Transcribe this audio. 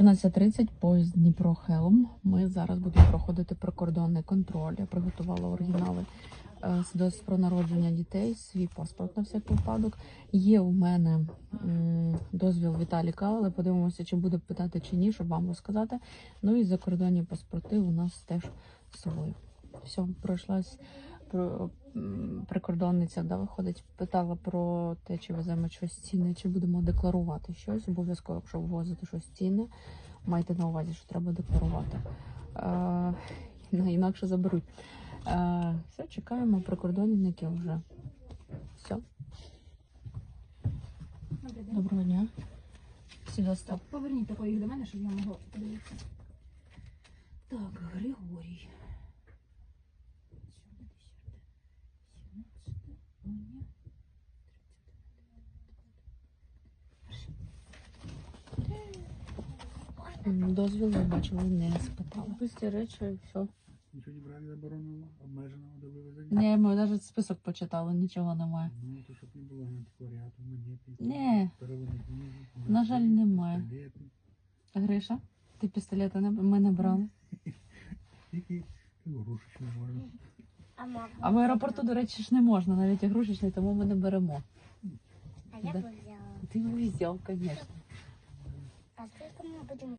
14.30 поїзд Дніпро Хелм. Ми зараз будемо проходити прикордонний контроль. Я приготувала оригінали е, свідоцтв про народження дітей, свій паспорт на всяк випадок. Є у мене дозвіл Віталіка, але подивимося, чи буде питати чи ні, щоб вам розказати. Ну і закордонні паспорти у нас теж з собою. Все, пройшлась про м, прикордонниця, да, виходить, питала про те, чи веземо щось цінне, чи будемо декларувати щось. Обов'язково, якщо ввозити щось цінне, майте на увазі, що треба декларувати. Е, ну, інакше заберуть. Е, все, чекаємо прикордонників вже. Все, доброго дня. Свідоцтво. Так, поверніть тако їх до мене, щоб я могла подивитися. Так, Григорій. Дозвіл я бачила, не спитала. Пусті речі, і все. Нічого не брали заборонено, обмеженого до вивезення. Ні, ми навіть список почитали, нічого немає. Ну, то щоб не було антикваріату, монети. Ні. На жаль, немає. пістолети. Гриша, ти пістолета не ми не брали. Тільки ігрушечні можна. А в аеропорту, до речі, ж не можна, навіть ігрушечний, тому ми не беремо. А я б взяла. Ти б взяв, звісно. А сколько мы будем